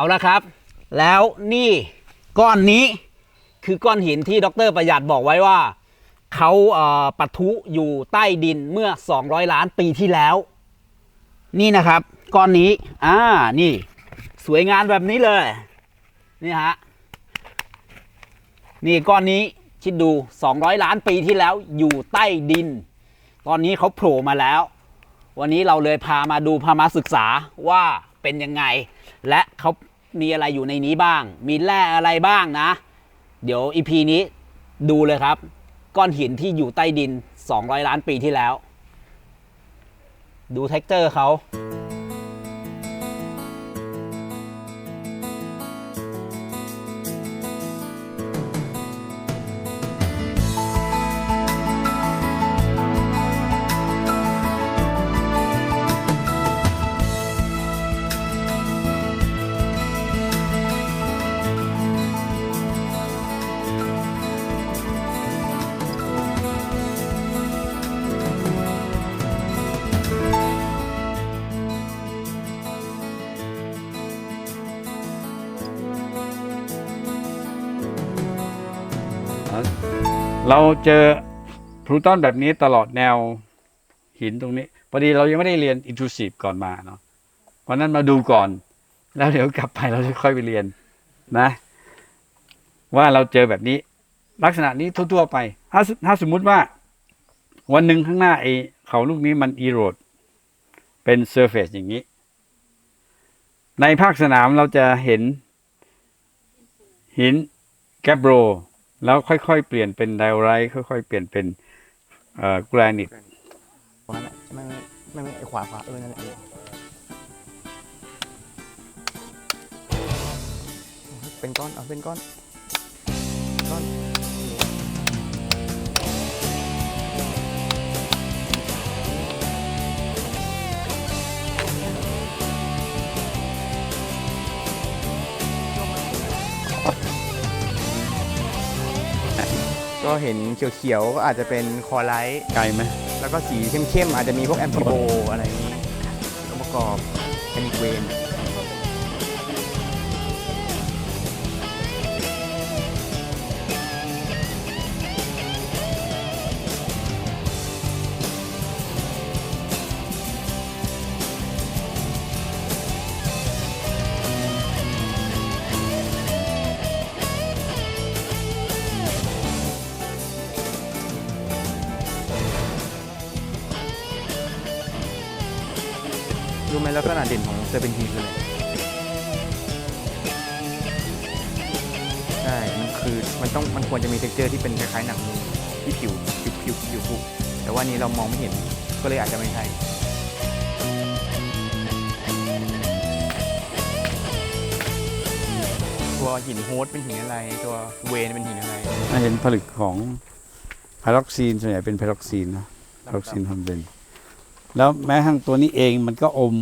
เอาละครับ แล้วนี่ก้อนนี้คือก้อนหินที่ดรประหยัดบอกไว้ว่าเขาเปะทุอยู่ใต้ดินเมื่อ 200 ล้านปีที่แล้ว นี่นะครับก้อนนี้อ่านี่สวยงามแบบนี้เลย นี่ฮะ นี่ก้อนนี้คิดดู 200 ล้านปีที่แล้วอยู่ใต้ดิน ตอนนี้เขาโผล่มาแล้ว วันนี้เราเลยพามาดูพามาศึกษาว่าเป็นยังไง และเขา มีอะไรอยู่ในนี้บ้าง มีแร่อะไรบ้างนะ เดี๋ยวอีพีนี้ดูเลยครับ ก้อนหินที่อยู่ใต้ดิน 200 ล้านปีที่แล้ว ดูเท็กเจอร์เขา เราเจอพลูตอนแบบนี้ตลอดแนวหินตรงนี้พอดีเรายังไม่ได้เรียน intrusive ก่อนมาเนาะเพราะนั้นมาดูก่อน แล้วเดี๋ยวกลับไปเราจะค่อยไปเรียนนะ ว่าเราเจอแบบนี้ ลักษณะนี้ทั่วๆไป ถ้าถ้าสมมุติว่า วันหนึ่งข้างหน้าไอ้เขาลูกนี้มันอีโรดเป็นเซอร์เฟซอย่างนี้ ในภาคสนามเราจะเห็นหินแกบโร แล้วค่อยๆ เปลี่ยนเป็นไดไรท์ค่อยๆ เปลี่ยนเป็นเอ่อกรานิตนั่นแหละไม่ไม่ไม่ไม่ไอขวาขวาเออนั่นแหละเป็นก้อนเอาเป็นก้อนก้อน ก็เห็นเขียวๆ ก็อาจจะเป็นคอไลท์ไกลไหมแล้วก็สีเข้มๆ อาจจะมีพวกแอมพิโบอะไรอย่างนี้องค์ประกอบแคนิกเวน ลักษณะเด่นของเซอร์เ n นทีคืออะไรใช่ มันคือมันต้องมันควรจะมีเท็กเจอร์ที่เป็นคล้ายๆหนังมือที่ผิวผิวผิวผิวผุแต่ว่านี้เรามองไม่เห็นก็เลยอาจจะไม่ใช่ตัวหินโฮสเป็นหินอะไร ตัวเวนเป็นหินอะไรถ้าเห็นผลึกของพาร็อกซีนส่วนใหญ่เป็นพาร็อกซีนนะพาร็อกซีนทำเป็น แล้วแม้ทั้งตัวนี้เองมันก็อม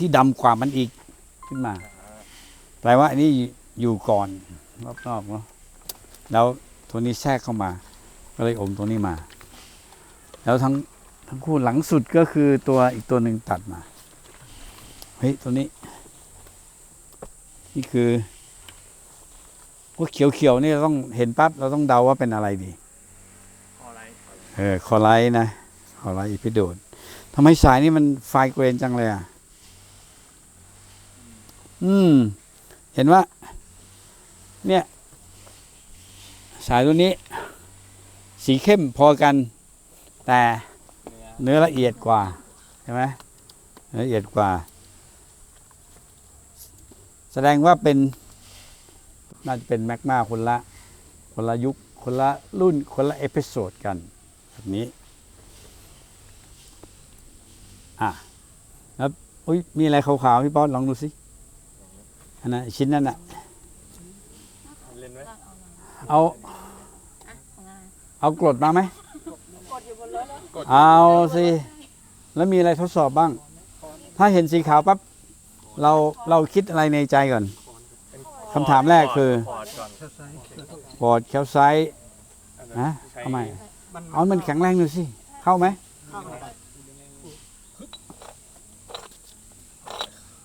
ที่ดำกว่ามันอีกขึ้นมา แปลว่าอันนี้อยู่ก่อนรอบๆเนาะแล้วตัวนี้แทรกเข้ามา ก็เลยอมตัวนี้มา แล้วทั้งทั้งคู่หลังสุดก็คือตัวอีกตัวหนึ่งตัดมาเฮ้ยตัวนี้ นี่คือพวกเขียวๆนี่เราต้องเห็นปั๊บเราต้องเดาว่าเป็นอะไรดีเออคอไลท์นะคอไลท์อีพิโดดทำไมสายนี่มันไฟเกรนจังเลยอะ อืม เห็นว่า เนี่ย สายตัวนี้ สีเข้มพอกัน แต่เนื้อละเอียดกว่า ใช่ไหมละเอียดกว่า แสดงว่าเป็น น่าจะเป็นแมกมาคนละ คนละยุค คนละรุ่น คนละเอพิโซดกันแบบนี้ อะแล้วอุ้ยมีอะไรขาวๆพี่ป๊อตลองดูสิ อันนั้นชิ้นนั้นอะเอา เอากรดมาไหมเอาสิแล้วมีอะไรทดสอบบ้าง ถ้าเห็นสีขาวปั๊บเราเราคิดอะไรในใจก่อนคำถามแรกคือปอดแคลไซต์นะทำไมเอามันแข็งแรงดูสิเข้าไหม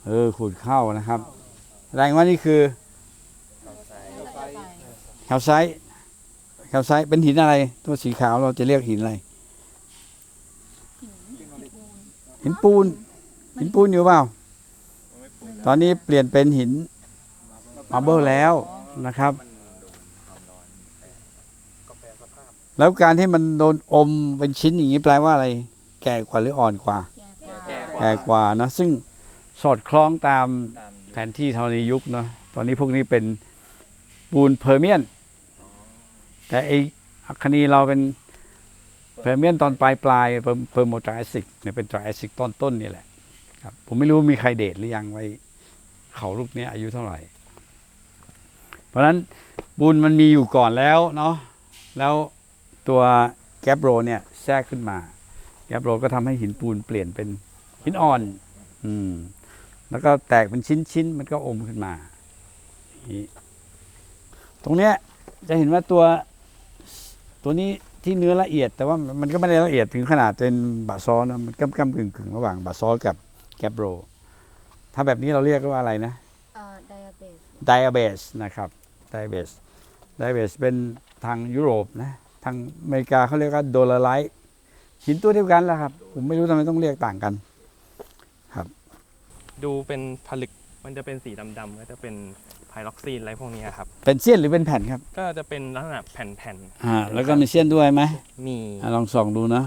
เออขูดเข้านะครับ แสดงว่านี่คือแคลไซต์แคลไซต์เป็นหินอะไร ตัวสีขาวเราจะเรียกหินอะไร หินปูน หินปูนอยู่เปล่า ตอนนี้เปลี่ยนเป็นหินมาร์เบิลแล้วนะครับ แล้วการที่มันโดนอมเป็นชิ้นอย่างนี้แปลว่าอะไร แก่กว่าหรืออ่อนกว่า แก่กว่านะซึ่งสอดคล้องตามแผนที่ธรณียุคเนาะตอนนี้พวกนี้เป็นปูนเพอร์เมียน แต่ไออัคคนีเราเป็นเพอร์เมียนตอนปลายปลายเพอร์โมไตรแอซิกเนี่ยเป็นไตรแอซิกตอนต้นนี่แหละครับผมไม่รู้มีใครเดทหรือยังไว้เขาลูกนี้อายุเท่าไหร่ เพราะฉะนั้นปูนมันมีอยู่ก่อนแล้วเนาะแล้วตัวแกปโรเนี่ยแทรกขึ้นมา แกปโรก็ทำให้หินปูนเปลี่ยนเป็นหินอ่อน อืม แล้วก็แตกเป็นชิ้นๆ มันก็อมขึ้นมาอย่างนี้ตรงเนี้ยจะเห็นว่าตัวตัวนี้ที่เนื้อละเอียด แต่ว่ามันก็ไม่ได้ละเอียดถึงขนาดเป็นบาซอลนะมันก้ำก้ำกึ่งกึ่งๆระหว่างบาซอลกับแกปโร ถ้าแบบนี้เราเรียกว่าอะไรนะเอ่อ diabetes ไดอะเบสนะครับไดอะเบสไดอะเบสเป็นทางยุโรปนะทางอเมริกาเขาเรียกว่าโดลไลท์หินตัวเดียวกันแหละครับ ผมไม่รู้ทำไมต้องเรียกต่างกัน ดูเป็นผลึกมันจะเป็นสีดำๆก็จะเป็นไพล็อกซีนอะไรพวกนี้ครับ เป็นเสี้ยนหรือเป็นแผ่นครับก็จะเป็นลักษณะแผ่นอ่าแล้วก็มีเสี้ยนด้วยไหมๆมีอะลองส่องดูนะ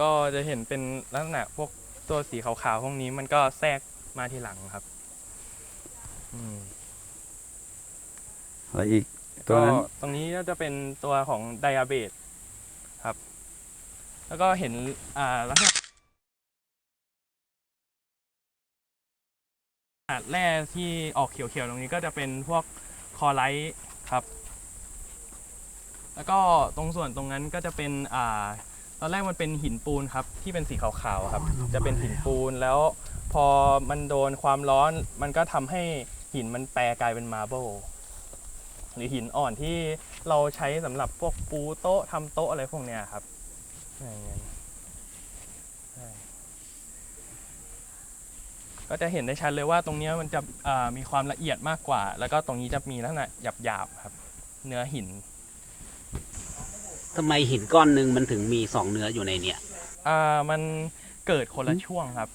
ก็จะเห็นเป็นลักษณะพวกตัวสีขาวๆพวกนี้มันก็แทรกมาทีหลังครับอืมอะไรอีก ตัวก็นั้นตรงนี้ก็จะเป็นตัวของไดอาเบตครับ แล้วก็เห็นอ่าลักษณะแร่ที่ออกเขียวๆตรงนี้ก็จะเป็นพวกคอไลท์ครับ แล้วก็ตรงส่วนตรงนั้นก็จะเป็นอ่าตอนแรกมันเป็นหินปูนครับ ที่เป็นสีขาวๆครับ จะเป็นหินปูนแล้วพอมันโดนความร้อนมันก็ทำให้หินมันแปรกลายเป็นมาร์เบิล หรือหินอ่อนที่เราใช้สำหรับพวกปูโต๊ะทำโต๊ะอะไรพวกเนี้ยครับอย่างเงี้ยใช่ก็จะเห็นได้ชัดเลยว่าตรงเนี้ยมันจะอ่ามีความละเอียดมากกว่า แล้วก็ตรงนี้จะมีลักษณะหยาบๆครับ เนื้อหินทำไมหินก้อนหนึ่งมันถึงมีสองเนื้ออยู่ในเนี่ยอ่ามันเกิดคนละช่วงครับ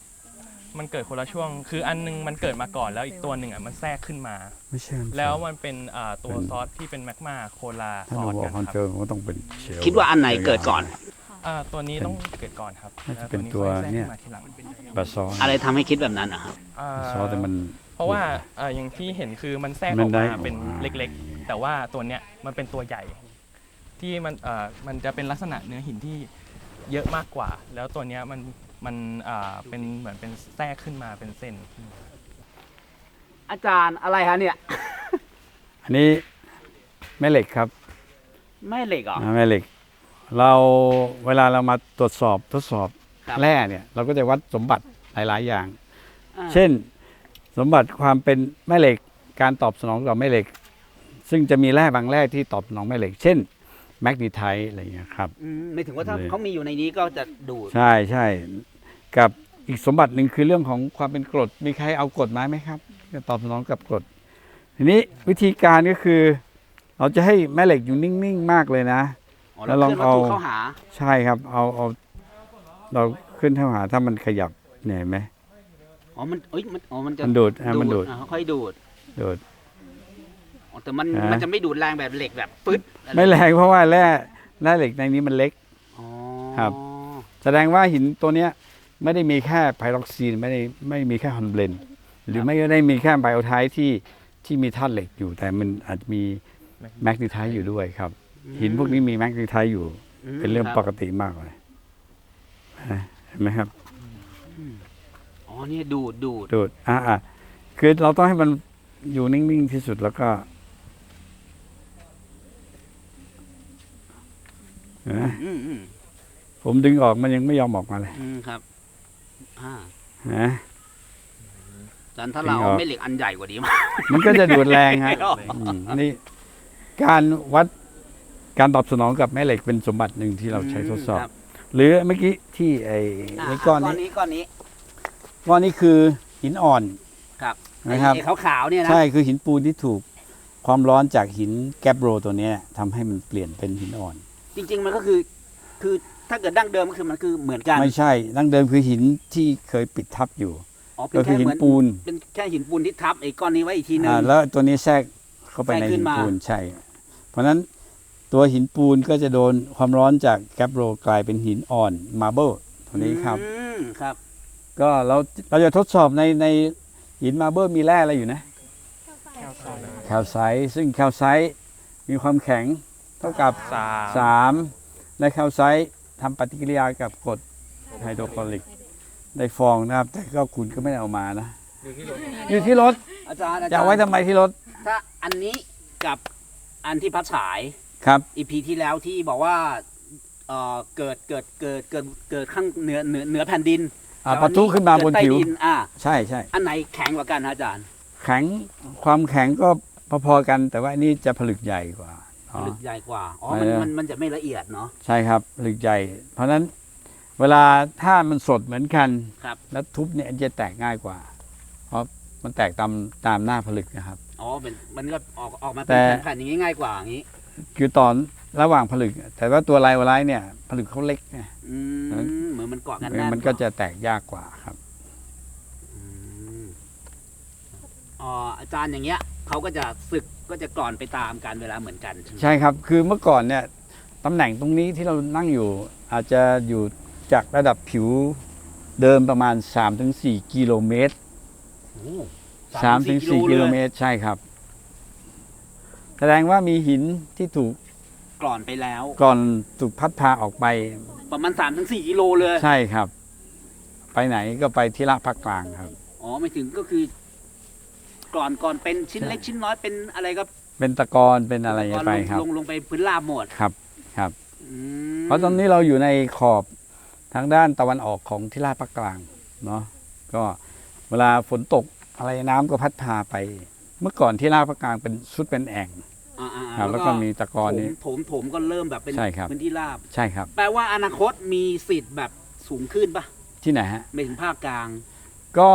มันเกิดคนละช่วง คืออันนึงมันเกิดมาก่อนแล้วอีกตัวหนึ่งอะมันแทรกขึ้นมา ไม่ใช่แล้วมันเป็นอ่าตัวเป็นซอสที่เป็นแมกมาโคลาถ้าซ้เราอนบอกักนคอนคเจรับอมันก็ต้องเป็นเชล คิดว่าอันไหนเกิดก่อน อ่าตัวนี้ต้องเกิดก่อนครับน่าจะแล้วเป็นตัวค่อแทรกเนี่ยมาทีหลังบาซอลอะไรทำให้คิดแบบนั้นนะครับอ่า บาซอลแต่มัน เพราะว่าอ่าอย่างที่เห็นคือมันแทรกมัอนอกได้มาเป็นออกมา เล็กๆ แต่ว่าตัวเนี้ยมันเป็นตัวใหญ่ ที่มันอ่ามันจะเป็นลักษณะเนื้อหินที่เยอะมากกว่า แล้วตัวเนี้ยมัน มันอ่าเป็นเหมือนเป็นแทรกขึ้นมาเป็นเส้น อาจารย์อะไรฮะเนี่ย อันนี้แม่เหล็กครับไม่เหล็กเหรอ อ่าแม่เหล็ก เราเวลาเรามาตรวจสอบทดสอบครับ แร่เนี่ยเราก็จะวัดสมบัติหลาย ๆ อย่าง อ่าเช่นสมบัติความเป็นแม่เหล็กการตอบสนองต่อแม่เหล็ก ซึ่งจะมีแร่บางแร่ที่ตอบสนองแม่เหล็ก เช่นแมกนีไทต์อะไรอย่างเงี้ยครับ อืมไม่ถึงว่าถ้าเลย เขามีอยู่ในนี้ก็จะดูด ใช่ใช่ กับอีกสมบัติหนึ่งคือเรื่องของความเป็นกรด มีใครเอากรดมาไหมครับจะตอบสนองกับกรด ทีนี้วิธีการก็คือ เราจะให้แม่เหล็กอยู่นิ่งๆมากเลยนะอ๋อแล้แล้ววลลอองงเอาเข้าหาใช่ครับ เอาเอาเราขึ้นเท่าหาถ้ามันขยับเนี่ยเห็นไหมอ๋อมันเอ้ยมันอ๋อมันจะมันดูดอะมันดูดอ่าค่อยดูดโดดอ๋อแต่มันอ่ามัมันจะไม่ดูดแรงแบบเหล็กแบบปึ๊ดอะไม่แรงเพราะว่าแร่แร่เหล็กในนี้มันเล็กอ๋อครับ แสดงว่าหินตัวเนี้ย ไม่ได้มีแค่ไพร็อกซีนไม่ได้ไม่มีแค่ฮอนเบลนหรือไม่ได้มีแค่ไบโอไทป์ที่ที่มีธาตุเหล็กอยู่ แต่มันอาจจะมีแมกนีไทต์อยู่ด้วยครับ หินพวกนี้มีแมกนีไทต์อยู่มเป็นเรื่องคบปกติมากเลยเห็นไหมครับอ๋อเนี่ยดูดดูดดูดอ่าอ่าคือเราต้องให้มันอยู่นิ่ง ๆ ที่สุดแล้วก็เห็นไหมอืมอืมผมดึงออกมันยังไม่ยอมออกมาเลยอืมครับ อ่านะอาจารย์ถ้าเราจริงเหรเอาอไม่เหล็กอันใหญ่กว่านี้มามันก็จะดูดแรงฮะอ๋ออืมนี่การวัดการตอบสนองกับแม่เหล็กเป็นสมบัติหนึ่งที่เราใช้ทดสอบ ครับหรือเมื่อกี้ที่ไอ้อ่าไอ้ก้อนก้อนนี้นี้ก้อนนี้ ก้อนนี้คือหินอ่อนครับ นะครับ ไอ้ขาวๆเนี่ยนะ ใช่คือหินปูนที่ถูกความร้อนจากหินแกบโรตัวเนี้ยทำให้มันเปลี่ยนเป็นหินอ่อน จริง ๆ มันก็คือ คือ ถ้าเกิดดั้งเดิมก็คือมันคือเหมือนกันไม่ใช่ดั้งเดิมคือหินที่เคยปิดทับอยู่อ๋อเป็ก็นคือแค่หิเหนมือนปูนเป็นแค่หินปูนที่ทับไอ้ก้อนนี้ไว้อีกทีนึง อ่าแล้วตัวนี้แทรกเข้าไปในแทรกขึ้หินนมา ปูนใช่ เพราะฉะนั้นตัวหินปูนก็จะโดนความร้อนจากแกบโรกลายเป็นหินอ่อนมาร์เบิลตัวนี้ครับ อืมครับ ก็เราเราจะทดสอบในในหินมาร์เบิลมีแร่อะไรอยู่นะแคลไซต์ซึ่งแคลไซต์มีความแข็งเท่ากับ สาม 3 และแคลไซต์ ทำปฏิกิริยากับกรดไฮโดรคลอริกได้ฟองนะครับ แต่ก็คุณก็ไม่ได้เอามานะอยู่ที่รถอาจารย์อาจะจารเอาย์ไว้ทำไมที่รถถ้าอันนี้กับอันที่พัดฉาย ครับ อีพีที่แล้วที่บอกว่าเอ่อเกิดเกิดเกิดเกิดเกิดข้างเหนือเหนือเหนือแผ่นดินอ่าแต่ปะทุขึ้นมาบนเกิดใต้ผิว ดิอ่าใช่ใช่อันไหนแข็งกว่ากันฮะอาจารย์ แข็งความแข็งก็พอๆกัน แต่ว่าอันนี้จะผลึกใหญ่กว่า อ๋อ ลึกใหญ่กว่า อ๋อไม่มันนะมัน มันจะไม่ละเอียดเนาะ ใช่ครับผลึกใหญ่ เพราะฉะนั้นเวลาถ้ามันสดเหมือนกันครับ แล้วทุบเนี่ยมันจะแตกง่ายกว่า เพราะมันแตกตามตามหน้าผลึกนะครับ อ๋อ เป็น มันก็ออก ออกมาแต่เป็นแผ่นๆอย่างนี้ง่ายกว่าอย่างนี้ คือตอนระหว่างผลึก แต่ว่าตัวลายวลายเนี่ย ผลึกเขาเล็กไงอืเออมเหมือนมันเกาะกันแน่นมันก็จะแตกยากกว่าครับ อืม อ๋ออาจารย์อย่างเงี้ยเขาก็จะศึกก็จะกร่อนไปตามการเวลาเหมือนกันใช่ไหมใช่ครับ คือเมื่อก่อนเนี่ยตำแหน่งตรงนี้ที่เรานั่งอยู่อาจจะอยู่จากระดับผิวเดิมประมาณ 3-4 กิโลเมตร โอ้3-4 กิโลเมตรตรใช่ครับ แสดงว่ามีหินที่ถูกกร่อนไปแล้ว ก่อนถูกพัดพาออกไปประมาณ3าถึงสกิโลเลย ใช่ครับ ไปไหนก็ไปที่ละภาคกลางครับ อ๋อไม่ถึงก็คือ ก่อนก่อนเป็นชิ้นใช่เล็กชิ้นน้อยเป็นอะไรก็เป็นตะกอนเป็นอะไรก่อนไปลงครับลงลงไปพื้นราบหมดครับครับอืมเพราะตอนนี้เราอยู่ในขอบทางด้านตะวันออกของที่ลาดภาคกลางเนาะก็เวลาฝนตกอะไรน้ำก็พัดพาไป เมื่อก่อนที่ลาดภาคกลางเป็นชุดเป็นแอ่งอ่าอ่าครับแล้วก็มีตะกอนนี้โถมโถมก็เริ่มแบบเป็นใช่ครับพื้นที่ราบใช่ครับ แปลว่าอนาคตมีสิทธิ์แบบสูงขึ้นปะที่ไหนฮะไม่ถึงภาคกลาง ก็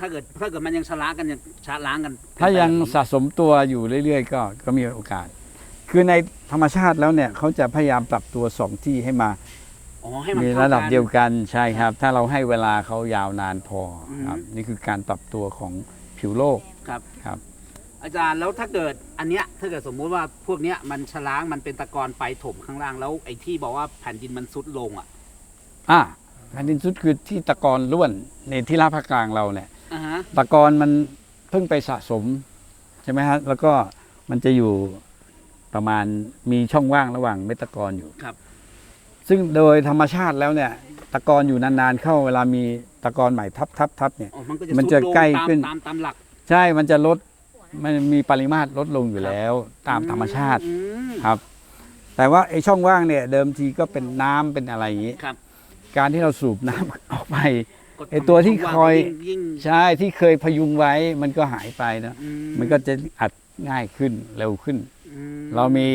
ถ้าเกิดถ้าเกิดมันยังชะล้ากันยังชะล้างกันถ้ายังแบบนี้สะสมตัวอยู่เรื่อยๆ ก็ก็มีโอกาส คือในธรรมชาติแล้วเนี่ยเขาจะพยายามปรับตัวสองที่ให้มาอ๋อให้มันมีท่าระดับกันเดียวกันใช่ครับ ถ้าเราให้เวลาเขายาวนานพอครับอืมนี่คือการปรับตัวของผิวโลกครับครับ อาจารย์แล้วถ้าเกิดอันเนี้ยถ้าเกิดสมมุติว่าพวกเนี้ยมันชะล้างมันเป็นตะกอนไปถมข้างล่างแล้วไอ้ที่บอกว่าแผ่นดินมันซุดลงอะอะ แผ่นดินสุดคือที่ตะกอนล้วนในที่ลาดภาคกลางเราเนี่ยอ่าฮะตะกอนมันเพิ่งไปสะสมใช่ไหมฮะแล้วก็มันจะอยู่ประมาณมีช่องว่างระหว่างเม็ดตะกอนอยู่ ครับ ซึ่งโดยธรรมชาติแล้วเนี่ย ตะกอนอยู่นานๆเข้าเวลามีตะกอนใหม่ทับทับทับเนี่ย อ๋อมันก็จะมันซุดจะลงใกล้ตามขึ้น ตามตามหลักใช่มันจะลดมันมีปริมาตรลดลงอยู่แล้วตามธรรมชาติ อืมครับ แต่ว่าไอ้ช่องว่างเนี่ยเดิมทีก็เป็นน้ำเป็นอะไรอย่างนี้ ครับ การที่เราสูบน้ำออกไปก็ไอ้ตัวที่ช่งางคอยงยิ่งใช่ที่เคยพยุงไว้มันก็หายไปนะอืมันก็จะอัดง่ายขึ้นเร็วขึ้นอืเรามี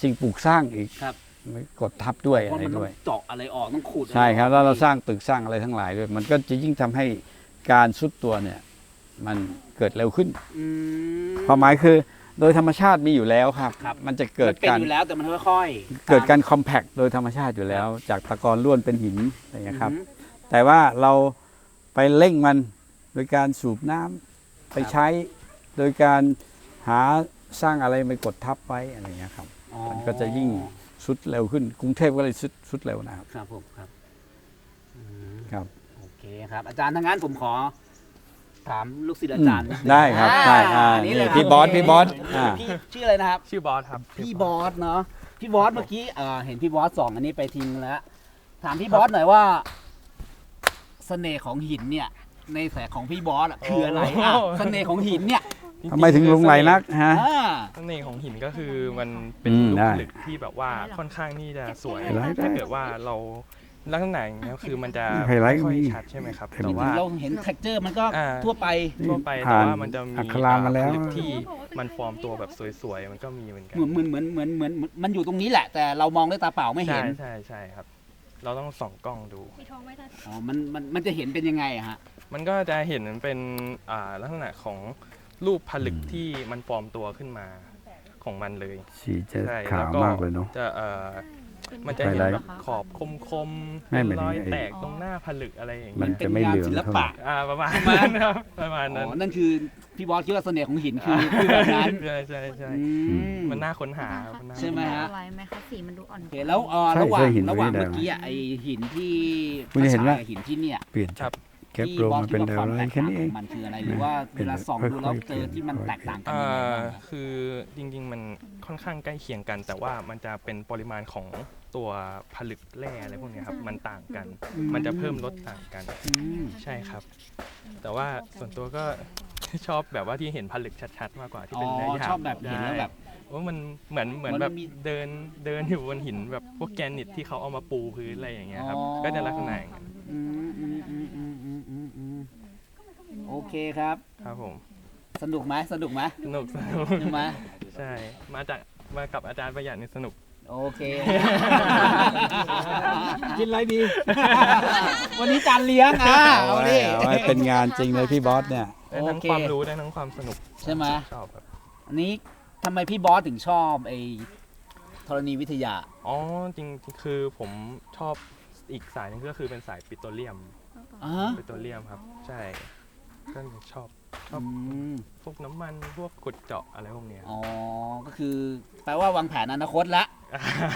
สิ่งปลูกสร้างอีกครับไม่กดทับด้วยเพอะราะไรมันต้อด้วยงเจาะอะไรออกต้องขูดอะไใช่ครับอแล้อกวเราสร้างตึกสร้างอะไรทั้งหลายด้วย มันก็จะยิ่งทำให้การซุดตัวเนี่ย มันเกิดเร็วขึ้นอืมความหมายคือ โดยธรรมชาติมีอยู่แล้วครับ ครับ มันจะเกิดมันเป็นการอยู่แล้วแต่มันค่อยๆเกิดตการคอมแพ t โดยธรรมชาติอยู่แล้ว จากตะกอนล้วนเป็นหินอะไรอย่างเงี้ยครับ อือฮึ แต่ว่าเราไปเร่งมันโดยการสูบน้ำไปครับใช้ โดยการหาสร้างอะไรไปกดทับไว้อะไรอย่างเงี้ยครับอ๋อมันก็จะยิ่งสุดเร็วขึ้น กรุงเทพก็เลยสุดสุดเร็วนะครับครับผมครับอืมครับ โอเคครับ อาจารย์ทั้างนั้นผมขอ ถามลูกศิษย์อาจารย์อืมได้ครับได้อ่าอันนี้เลยนี่พี่บอสพี่บอสอ่า พี่ชื่ออะไรนะครับ ชื่อบอสครับ พี่บอสเนาะพี่บอสเมื่อกี้เอ่อเห็นพี่บอสสองอันนี้ไปทิ้งแล้วถามพี่บอสหน่อยว่า เสน่ห์ของหินเนี่ย ในแสงของพี่บอสอะคืออะไรอะโอ้เสน่ห์ของหินเนี่ยทำไมถึงหลงไหลนักฮะ อ่าเสน่ห์ของหินก็คือมันเป็นอืมลูกได้ผลึกที่แบบว่าค่อนข้างที่จะสวย ได้ได้ ถ้าเกิดว่าเรา ลักษณะอย่างเงี้ยคือมันจะไฮไลท์ไม่ค่อยมีชัดใช่ไหมครับเห็นแต่ว่า เราเห็น t e x t อร์มันก็อ่า ทั่วไป ทั่วไปผ่านแต่ว่ามันจะมีอัครามาแล้วผกที่มันฟอร์มตัวแบบสวยๆมันก็มีเหมือนกัน เหมือนเหมือนเหมือนเหมือนเหมือนมันอยู่ตรงนี้แหละ แต่เรามองด้วยตาเปล่าไม่ใช่เห็นใช่ใช่ครับ เราต้องส่องกล้องดู มีทองไว้ตา อ๋อ มันมันมันจะเห็นเป็นยังไงอะฮะ มันก็จะเห็นเป็นอ่าลักษณะของรูปผลึกอืมที่มันฟอร์มตัวขึ้นมาของมันเลย สีจะใช่ขาวแล้วก็มากเลยเนาะ จะเอ่อ มันจะเห็นไฮไลท์แบบขอบคมๆไม่เป็นหมายถึงรอยไอ้ แตกตรงหน้าผลึกอะไรอย่างมัเงี้นยจะไม่เหลืองศิลเท่าไหร่ปะอ่าประมาณนั้นครับประมาณอ๋นั้นอนั่นคือพี่บอสคิดว่าเสน่ห์ของหินคือคือแบบนั้นใช่ใช่ใช่อืมันน่าค้นหามันน่าใช่ไหมฮะ อะไรไหมคะสีมันดูอ่อนโอเคแล้วเอ่อใช่ระหว่างใช่หินระหว่างตัวนี้เมื่อกี้อะไอหินที่คุณจะเห็นว่าภษหินที่เนี่ยเปลี่ยนจากแคปที่โรบอสมาคิเป็ดนว่าดาคววามไลแตกท์แค่ต่างนี้ขเอองงมันคืออะไรหรือว่าเป็นเวลาส่องดูแล้วเจอที่มันแตกต่างกันอ่ยังไงาบ้างครับคือจริงๆมันค่อนข้างใกล้เคียงกัน แต่ว่ามันจะเป็นปริมาณของ ตัวผลึกแร่อะไรพวกเนี้ยครับมันต่างกัน มันจะเพิ่มลดต่างกันอืมใช่ครับ แต่ว่าส่วนตัวก็ ชอบแบบว่าที่เห็นผลึกชัดๆ มากกว่าที่อ๋อเป็นเนื้อหยาบชอบแบบเห็นแล้วแบบ ว่ามันเหมือนเหมือนมันแบบมีเดินเดินอยู่บนหินแบบพวกแกรนิตที่เขาเอามาปูพื้นอะไรอย่างเงี้ยครับ อ๋อ ก็จะลักษณะอย่างนั้นอืมอืมอืมอืมอืมอืมอืมโอเคครับ ครับผมสนุกไหมสนุกไหมสนุกสนุกใช่ไหม ใช่ มาจากมากับอาจารย์ประหยัดนี่สนุก โอเค กินอะไรดี วันนี้จานเลี้ยงอะเอาดิ เอาไว้เป็นงานจริงเลยพี่บอสเนี่ย ได้ทั้งโอเค ความรู้ได้ทั้งความสนุกใช่ไหมชอบครับอันนี้ทำไมพี่บอสถึงชอบไอ้ธรณีวิทยา อ๋อจริงๆคือผมชอบอีกสายหนึงก็คือเป็นสายปิโตรเลียม อ่า ปิโตรเลียมครับ ใช่ ก็เลย ชอบครัอืบมพวกน้ำมันพวกขุดเจาะอะไรพวกเนี้ยอ๋อ ก็คือแปลว่าวางแผนอนาคตแล้ว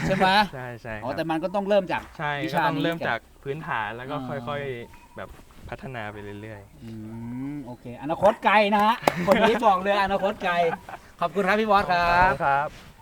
ใช่ไหมใช่ใช่อ๋อคแต่รับมันก็ต้องเริ่มจาก ใช่วิก็ชาต้องนี้เริ่มกับจากพื้นฐานแล้วก็อ่า ค่อยๆแบบพัฒนาไปเรื่อยอืมโอเค อนาคตไกลนะฮะ คนนี้บอกเลยอนาคตไกล ขอบคุณครับพี่บอสๆครับ ครับ